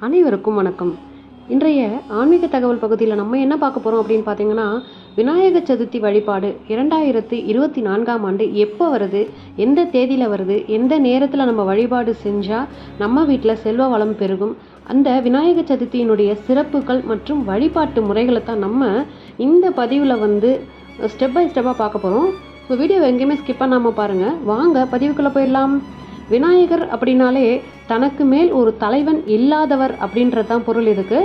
அனைவருக்கும் வணக்கம். இன்றைய ஆன்மீக தகவல் பகுதியில் நம்ம என்ன பார்க்க போகிறோம் அப்படின்னு பார்த்தீங்கன்னா விநாயக சதுர்த்தி வழிபாடு இரண்டாயிரத்து இருபத்தி நான்காம் ஆண்டு எப்போ வருது எந்த தேதியில் வருது எந்த நேரத்தில் நம்ம வழிபாடு செஞ்சால் நம்ம வீட்டில் செல்வ வளம் பெருகும் அந்த விநாயக சதுர்த்தியினுடைய சிறப்புகள் மற்றும் வழிபாட்டு முறைகளை தான் நம்ம இந்த பதிவில் வந்து ஸ்டெப் பை ஸ்டெப்பாக பார்க்க போகிறோம் ஸோ வீடியோ எங்கேயுமே ஸ்கிப் பண்ணாமல் பாருங்கள் வாங்க பதிவுக்குள்ளே போயிடலாம். விநாயகர் அப்படின்னாலே தனக்கு மேல் ஒரு தலைவன் இல்லாதவர் அப்படின்றது தான் பொருள் இதுக்கு.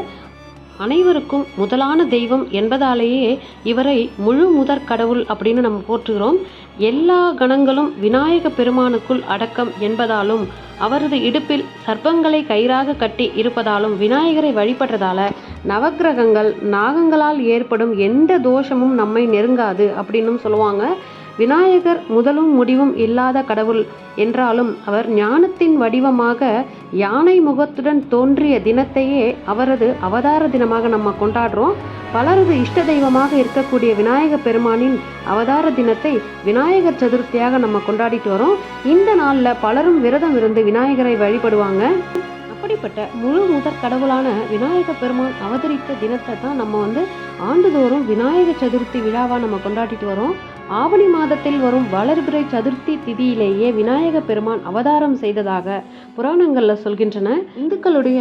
அனைவருக்கும் முதலான தெய்வம் என்பதாலேயே இவரை முழு முதற் கடவுள் அப்படின்னு நம்ம போற்றுகிறோம். எல்லா கணங்களும் விநாயக பெருமானுக்குள் அடக்கம் என்பதாலும் அவரது இடுப்பில் சர்ப்பங்களை கயிறாக கட்டி இருப்பதாலும் விநாயகரை வழிபடுறதால நவக்கிரகங்கள் நாகங்களால் ஏற்படும் எந்த தோஷமும் நம்மை நெருங்காது அப்படின்னும் சொல்லுவாங்க. விநாயகர் முதலும் முடிவும் இல்லாத கடவுள் என்றாலும் அவர் ஞானத்தின் வடிவமாக யானை முகத்துடன் தோன்றிய தினத்தையே அவரது அவதார தினமாக நம்ம கொண்டாடுறோம். பலரது இஷ்ட தெய்வமாக இருக்கக்கூடிய விநாயக பெருமானின் அவதார தினத்தை விநாயகர் சதுர்த்தியாக நம்ம கொண்டாடிட்டு வரோம். இந்த நாளில் பலரும் விரதம் இருந்து விநாயகரை வழிபடுவாங்க. அப்படிப்பட்ட முழு முதற் கடவுளான விநாயக பெருமான் அவதரித்த தினத்தை தான் நம்ம வந்து ஆண்டுதோறும் விநாயக சதுர்த்தி விழாவாக நம்ம கொண்டாடிட்டு வரோம். ஆவணி மாதத்தில் வரும் வளர்பிறை சதுர்த்தி திதியிலேயே விநாயக பெருமான் அவதாரம் செய்ததாக புராணங்களில் சொல்கின்றன. இந்துக்களுடைய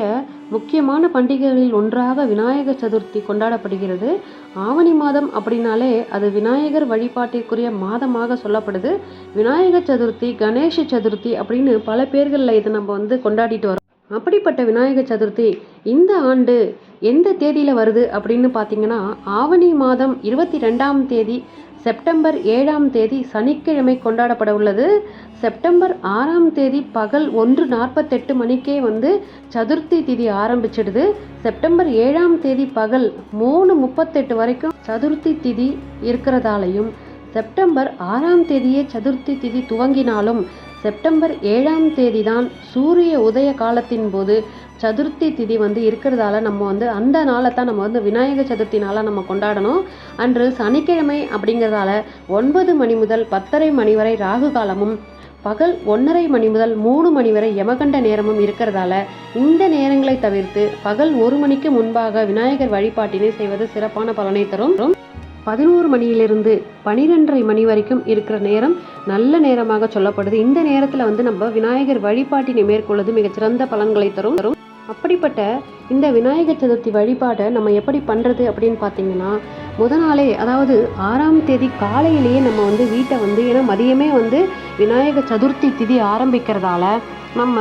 முக்கியமான பண்டிகைகளில் ஒன்றாக விநாயக சதுர்த்தி கொண்டாடப்படுகிறது. ஆவணி மாதம் அப்படின்னாலே அது விநாயகர் வழிபாட்டிற்குரிய மாதமாக சொல்லப்படுது. விநாயக சதுர்த்தி கணேஷ சதுர்த்தி அப்படின்னு பல பேர்களில் இதை நம்ம வந்து கொண்டாடிட்டு வரோம். அப்படிப்பட்ட விநாயக சதுர்த்தி இந்த ஆண்டு எந்த தேதியில் வருது அப்படின்னு பார்த்தீங்கன்னா ஆவணி மாதம் இருபத்தி ரெண்டாம் தேதி செப்டம்பர் ஏழாம் தேதி சனிக்கிழமை கொண்டாடப்பட உள்ளது. செப்டம்பர் ஆறாம் தேதி பகல் ஒன்று நாற்பத்தெட்டு மணிக்கே வந்து சதுர்த்தி திதி ஆரம்பிச்சிடுது. செப்டம்பர் ஏழாம் தேதி பகல் மூணு முப்பத்தெட்டு வரைக்கும் சதுர்த்தி திதி இருக்கிறதாலையும் செப்டம்பர் ஆறாம் தேதியே சதுர்த்தி திதி துவங்கினாலும் செப்டம்பர் ஏழாம் தேதி தான் சூரிய உதய காலத்தின் போது சதுர்த்தி திதி வந்து இருக்கிறதால நம்ம வந்து அந்த நாளை தான் நம்ம வந்து விநாயகர் சதுர்த்தி நாளாக நம்ம கொண்டாடணும். அன்று சனிக்கிழமை அப்படிங்கிறதால ஒன்பது மணி முதல் பத்தரை மணி வரை ராகு காலமும் பகல் ஒன்றரை மணி முதல் மூணு மணி வரை யமகண்ட நேரமும் இருக்கிறதால இந்த நேரங்களை தவிர்த்து பகல் ஒரு மணிக்கு முன்பாக விநாயகர் வழிபாட்டினை செய்வது சிறப்பான பலனை தரும். பதினோரு மணியிலிருந்து பனிரெண்டரை மணி வரைக்கும் இருக்கிற நேரம் நல்ல நேரமாக சொல்லப்படுது. இந்த நேரத்தில் வந்து நம்ம விநாயகர் வழிபாட்டினை மேற்கொள்வது மிகச்சிறந்த பலன்களை தரும். தரும் அப்படிப்பட்ட இந்த விநாயகர் சதுர்த்தி வழிபாடை நம்ம எப்படி பண்ணுறது அப்படின்னு பார்த்தீங்கன்னா முத நாளே அதாவது ஆறாம் தேதி காலையிலேயே நம்ம வந்து வீட்டை வந்து ஏன்னா மதியமே வந்து விநாயகர் சதுர்த்தி திதி ஆரம்பிக்கிறதால நம்ம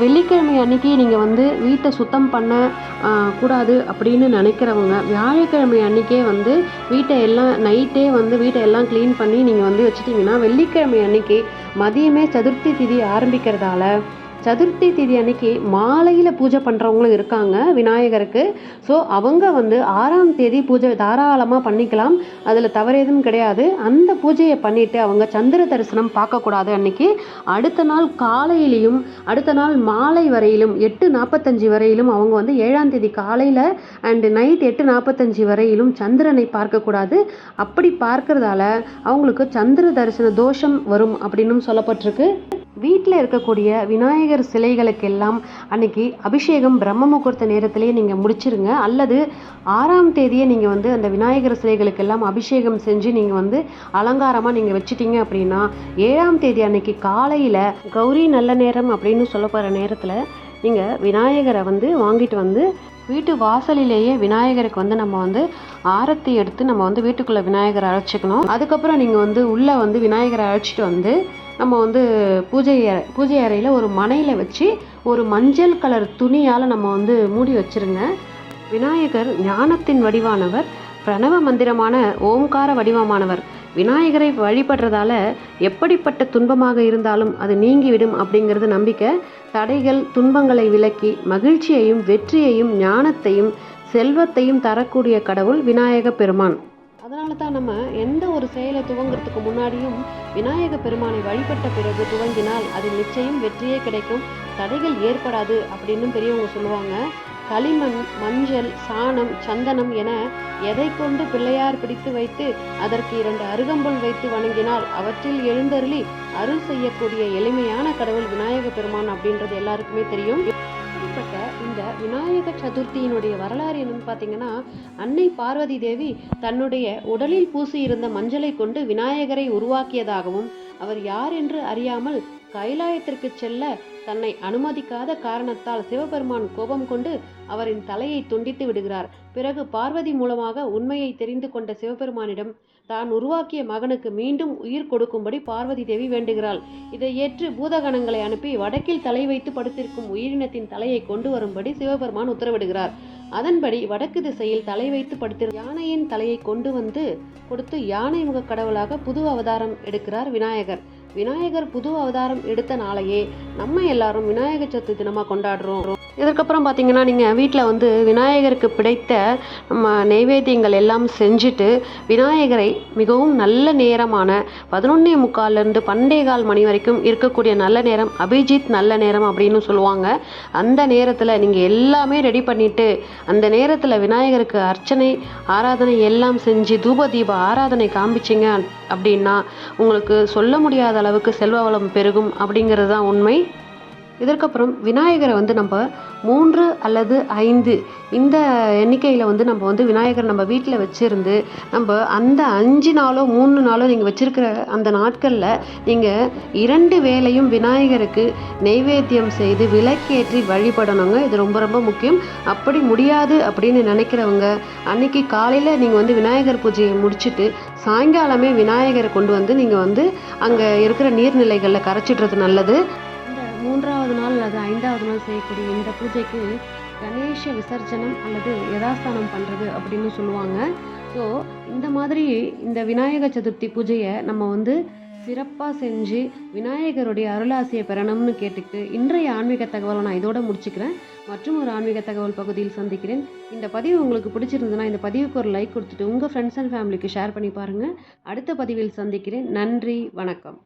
வெள்ளிக்கிழமை அன்னைக்கு நீங்கள் வந்து வீட்டை சுத்தம் பண்ண கூடாது அப்படின்னு நினைக்கிறவங்க வியாழக்கிழமை அன்னைக்கே வந்து வீட்டை எல்லாம் நைட்டே வந்து வீட்டை எல்லாம் க்ளீன் பண்ணி நீங்கள் வந்து வச்சுட்டிங்கன்னா வெள்ளிக்கிழமை அன்னைக்கு மதியமே சதுர்த்தி திதி ஆரம்பிக்கிறதால சதுர்த்தி தேதி அன்னைக்கு மாலையில் பூஜை பண்ணுறவங்களும் இருக்காங்க விநாயகருக்கு. ஸோ அவங்க வந்து ஆறாம் தேதி பூஜை தாராளமாக பண்ணிக்கலாம். அதில் தவறு எதுவும் கிடையாது. அந்த பூஜையை பண்ணிவிட்டு அவங்க சந்திர தரிசனம் பார்க்கக்கூடாது அன்னைக்கு. அடுத்த நாள் காலையிலையும் அடுத்த நாள் மாலை வரையிலும் எட்டு நாற்பத்தஞ்சு வரையிலும் அவங்க வந்து ஏழாம் தேதி காலையில் அண்டு நைட் எட்டு நாற்பத்தஞ்சு வரையிலும் சந்திரனை பார்க்கக்கூடாது. அப்படி பார்க்கறதால அவங்களுக்கு சந்திர தரிசன தோஷம் வரும் அப்படின்னும் சொல்லப்பட்டிருக்கு. வீட்டில் இருக்கக்கூடிய விநாயகர் சிலைகளுக்கெல்லாம் அன்னைக்கு அபிஷேகம் பிரம்ம முகூர்த்த நேரத்திலேயே நீங்கள் முடிச்சிருங்க. அல்லது ஆறாம் தேதியே நீங்கள் வந்து அந்த விநாயகர் சிலைகளுக்கெல்லாம் அபிஷேகம் செஞ்சு நீங்கள் வந்து அலங்காரமாக நீங்கள் வச்சுட்டீங்க அப்படின்னா ஏழாம் தேதி அன்னைக்கு காலையில் கௌரி நல்ல நேரம் அப்படின்னு சொல்லப்படுற நேரத்தில் நீங்கள் விநாயகரை வந்து வாங்கிட்டு வந்து வீட்டு வாசலிலேயே விநாயகருக்கு வந்து நம்ம வந்து ஆரத்தி எடுத்து நம்ம வந்து வீட்டுக்குள்ளே விநாயகரை அழைச்சிக்கணும். அதுக்கப்புறம் நீங்கள் வந்து உள்ளே வந்து விநாயகரை அழைச்சிட்டு வந்து நம்ம வந்து பூஜை பூஜை அறையில் ஒரு மனையில் வச்சு ஒரு மஞ்சள் கலர் துணியால் நம்ம வந்து மூடி வச்சுருங்க. விநாயகர் ஞானத்தின் வடிவானவர் பிரணவ மந்திரமான ஓம்கார வடிவமானவர். விநாயகரை வழிபடுறதால எப்படிப்பட்ட துன்பமாக இருந்தாலும் அது நீங்கிவிடும் அப்படிங்கிறது நம்பிக்கை. தடைகள் துன்பங்களை விலக்கி மகிழ்ச்சியையும் வெற்றியையும் ஞானத்தையும் செல்வத்தையும் தரக்கூடிய கடவுள் விநாயக பெருமான். அதனால தான் நம்ம எந்த ஒரு செயலை துவங்குறதுக்கு முன்னாடியும் விநாயக பெருமானை வழிபட்ட பிறகு துவங்கினால் அது நிச்சயம் வெற்றியே கிடைக்கும் தடைகள் ஏற்படாது அப்படின்னு பெரியவங்க சொல்லுவாங்க. களிமண் மஞ்சள் சாணம் சந்தனம் என எதை கொண்டு பிள்ளையார் பிடித்து வைத்து அதற்கு இரண்டு அருகம்புல் வைத்து வணங்கினால் அவற்றில் எழுந்தருளி அருள் செய்யக்கூடிய எளிமையான கடவுள் விநாயக பெருமான் அப்படின்றது எல்லாருக்குமே தெரியும். இந்த விநாயக சதுர்த்தியினுடைய வரலாறு என்னன்னு பார்த்தீங்கன்னா அன்னை பார்வதி தேவி தன்னுடைய உடலில் பூசியிருந்த மஞ்சளை கொண்டு விநாயகரை உருவாக்கியதாகவும் அவர் யார் என்று அறியாமல் கைலாயத்திற்கு செல்ல தன்னை அனுமதிக்காத காரணத்தால் சிவபெருமான் கோபம் கொண்டு அவரின் தலையை துண்டித்து விடுகிறார். பிறகு பார்வதி மூலமாக உண்மையை தெரிந்து கொண்ட சிவபெருமானிடம் தான் உருவாக்கிய மகனுக்கு மீண்டும் உயிர் கொடுக்கும்படி பார்வதி தேவி வேண்டுகிறாள். இதை ஏற்று பூதகணங்களை அனுப்பி வடக்கில் தலை வைத்து படுத்திருக்கும் உயிரினத்தின் தலையை கொண்டு வரும்படி சிவபெருமான் உத்தரவிடுகிறார். அதன்படி வடக்கு திசையில் தலை வைத்து படுத்திரு யானையின் தலையை கொண்டு வந்து கொடுத்து யானை முக கடவுளாக புது அவதாரம் எடுக்கிறார் விநாயகர். விநாயகர் புது அவதாரம் எடுத்த நாளையே நம்ம எல்லாரும் விநாயகர் சதுர்த்தி தினமாக கொண்டாடுறோம். இதற்கப்புறம் பார்த்தீங்கன்னா நீங்கள் வீட்டில் வந்து விநாயகருக்கு பிடித்த நம்ம நெய்வேத்தியங்கள் எல்லாம் செஞ்சுட்டு விநாயகரை மிகவும் நல்ல நேரமான பதினொன்னே முக்கால்லேருந்து பண்டைய கால் மணி வரைக்கும் இருக்கக்கூடிய நல்ல நேரம் அபிஜித் நல்ல நேரம் அப்படின்னு சொல்லுவாங்க. அந்த நேரத்தில் நீங்கள் எல்லாமே ரெடி பண்ணிவிட்டு அந்த நேரத்தில் விநாயகருக்கு அர்ச்சனை ஆராதனை எல்லாம் செஞ்சு தூப தீப ஆராதனை காமிச்சிங்க அப்படின்னா உங்களுக்கு சொல்ல முடியாத அளவுக்கு செல்வ வளம் பெருகும் அப்படிங்கிறது தான் உண்மை. இதற்கப்புறம் விநாயகரை வந்து நம்ம மூன்று அல்லது ஐந்து இந்த எண்ணிக்கையில் வந்து நம்ம வந்து விநாயகர் நம்ம வீட்டில் வச்சுருந்து நம்ம அந்த அஞ்சு நாளோ மூணு நாளோ நீங்கள் வச்சுருக்கிற அந்த நாட்களில் நீங்கள் இரண்டு வேளையும் விநாயகருக்கு நெய்வேத்தியம் செய்து விளக்கேற்றி வழிபடணுங்க. இது ரொம்ப ரொம்ப முக்கியம். அப்படி முடியாது அப்படின்னு நினைக்கிறவங்க அன்னைக்கு காலையில் நீங்கள் வந்து விநாயகர் பூஜையை முடிச்சுட்டு சாயங்காலமே விநாயகரை கொண்டு வந்து நீங்கள் வந்து அங்கே இருக்கிற நீர்நிலைகளில் கரைச்சிடுறது நல்லது. மூன்றாவது நாள் அல்லது ஐந்தாவது நாள் செய்யக்கூடிய இந்த பூஜைக்கு கணேச விசர்ஜனம் அல்லது யதாஸ்தானம் பண்ணுறது அப்படின்னு சொல்லுவாங்க. ஸோ இந்த மாதிரி இந்த விநாயக சதுர்த்தி பூஜையை நம்ம வந்து சிறப்பாக செஞ்சு விநாயகருடைய அருளாசியை பெறணும்னு கேட்டுக்கிட்டு இன்றைய ஆன்மீக தகவலை நான் இதோட முடிச்சுக்கிறேன். மற்றும் ஒரு ஆன்மீக தகவல் பகுதியில் சந்திக்கிறேன். இந்த பதிவு உங்களுக்கு பிடிச்சிருந்ததுன்னா இந்த பதிவுக்கு ஒரு லைக் கொடுத்துட்டு உங்கள் ஃப்ரெண்ட்ஸ் அண்ட் ஃபேமிலிக்கு ஷேர் பண்ணி பாருங்கள் அடுத்த பதிவில் சந்திக்கிறேன். நன்றி வணக்கம்.